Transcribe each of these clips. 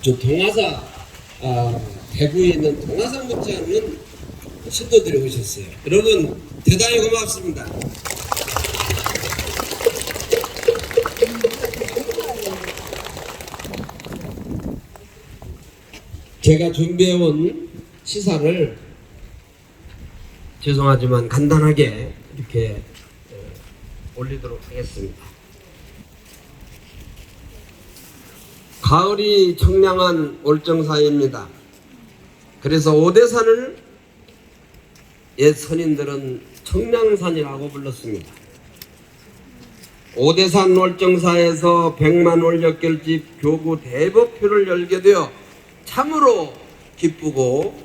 저 동화사 아, 대구에 있는 동화사 못지않은 신도들이 오셨어요. 여러분 대단히 고맙습니다. 제가 준비해온 시사를 죄송하지만 간단하게 이렇게 어, 올리도록 하겠습니다. 가을이 청량한 월정사입니다. 그래서 오대산을 옛 선인들은 청량산이라고 불렀습니다. 오대산 월정사에서 백만 월력결집 교구 대법표를 열게 되어 참으로 기쁘고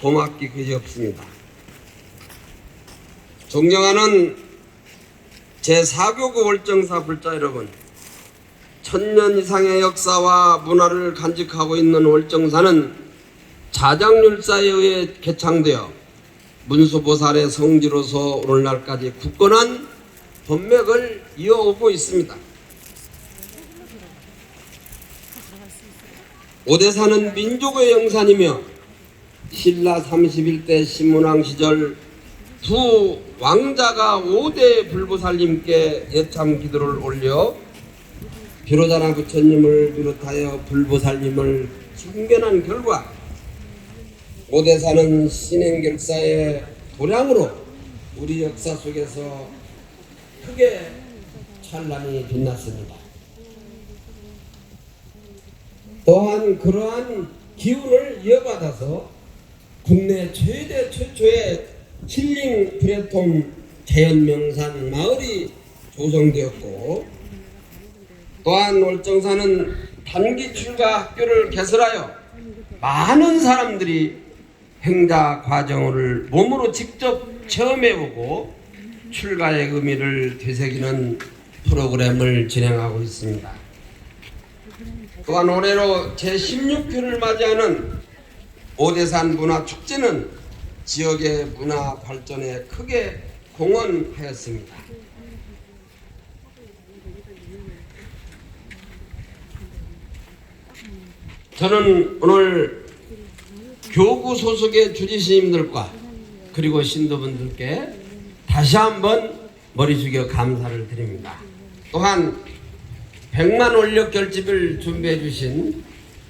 고맙기 그지없습니다. 존경하는 제4교구 월정사 불자 여러분, 천년 이상의 역사와 문화를 간직하고 있는 월정사는 자장률사에 의해 개창되어 문수보살의 성지로서 오늘날까지 굳건한 법맥을 이어오고 있습니다. 오대사는 민족의 영산이며 신라 31대 신문왕 시절 두 왕자가 5대 불보살님께 예참 기도를 올려 비로자나 부처님을 비롯하여 불보살님을 충견한 결과 오대사는 신행결사의 도량으로 우리 역사 속에서 크게 찬란히 빛났습니다. 또한 그러한 기운을 이어받아서 국내 최대 최초의 힐링 플랫폼 자연명산 마을이 조성되었고 또한 월정사는 단기 출가 학교를 개설하여 많은 사람들이 행자 과정을 몸으로 직접 체험해보고 출가의 의미를 되새기는 프로그램을 진행하고 있습니다. 또한 올해로 제16회를 맞이하는 오대산 문화축제는 지역의 문화 발전에 크게 공헌하였습니다. 저는 오늘 교구 소속의 주지스님들과 그리고 신도분들께 다시 한번 머리 숙여 감사를 드립니다. 또한 100만 원력 결집을 준비해 주신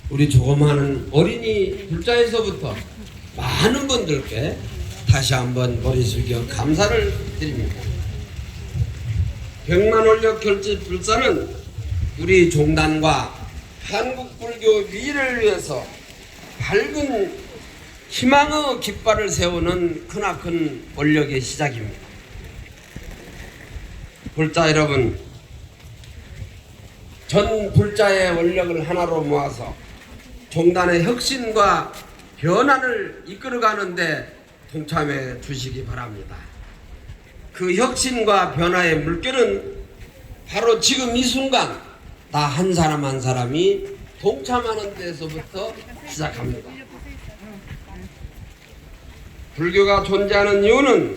우리 조그마한 어린이 불자에서부터 많은 분들께 다시 한번 머리 숙여 감사를 드립니다. 100만 원력 결집 불사는 우리 종단과 한국 불교 미래를 위해서 밝은 희망의 깃발을 세우는 크나큰 원력의 시작입니다. 불자 여러분, 전 불자의 원력을 하나로 모아서 종단의 혁신과 변화를 이끌어가는데 동참해 주시기 바랍니다. 그 혁신과 변화의 물결은 바로 지금 이 순간 나한 사람 한 사람이 동참하는 데서부터 시작합니다. 불교가 존재하는 이유는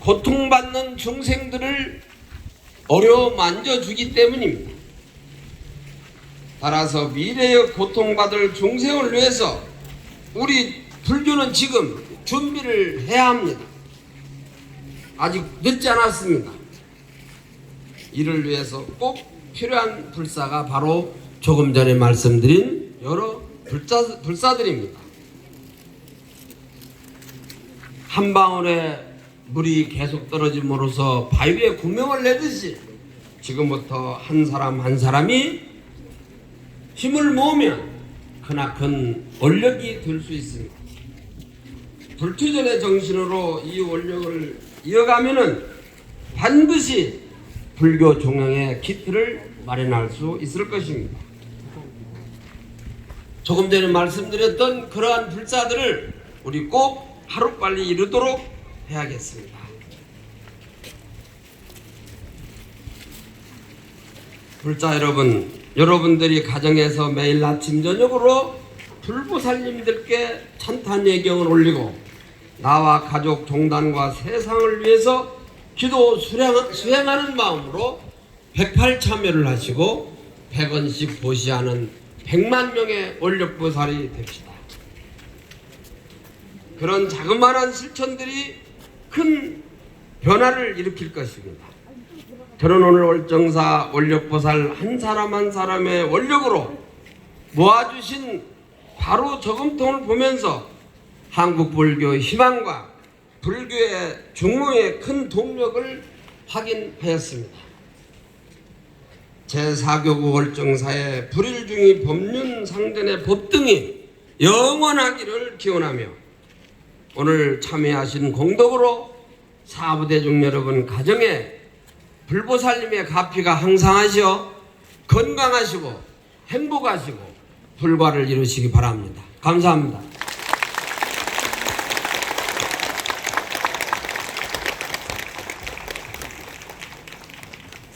고통받는 중생들을 어려워 만져주기 때문입니다. 따라서 미래의 고통받을 중생을 위해서 우리 불교는 지금 준비를 해야 합니다. 아직 늦지 않았습니다. 이를 위해서 꼭 필요한 불사가 바로 조금 전에 말씀드린 여러 불사, 불사들입니다. 한 방울의 물이 계속 떨어짐으로써 바위에 구명을 내듯이 지금부터 한 사람 한 사람이 힘을 모으면 크나큰 원력이 될 수 있습니다. 불투전의 정신으로 이 원력을 이어가면은 반드시 불교 종양의 기틀을 마련할 수 있을 것입니다. 조금 전에 말씀드렸던 그러한 불사들을 우리 꼭 하루빨리 이루도록 해야겠습니다. 불자 여러분, 여러분들이 가정에서 매일 아침 저녁으로 불보살님들께 찬탄 예경을 올리고 나와 가족 종단과 세상을 위해서 기도 수행, 수행하는 마음으로 108 참여를 하시고 100원씩 보시하는 100만 명의 원력보살이 됩시다. 그런 자그마한 실천들이 큰 변화를 일으킬 것입니다. 저는 오늘 월정사 원력보살 한 사람 한 사람의 원력으로 모아주신 바로 저금통을 보면서 한국 불교의 희망과 불교의 중흥의 큰 동력을 확인하였습니다. 제4교구 월정사의 불일중이 법륜 상전의 법등이 영원하기를 기원하며 오늘 참여하신 공덕으로 사부대중 여러분 가정에 불보살님의 가피가 항상하시어 건강하시고 행복하시고 불과를 이루시기 바랍니다. 감사합니다.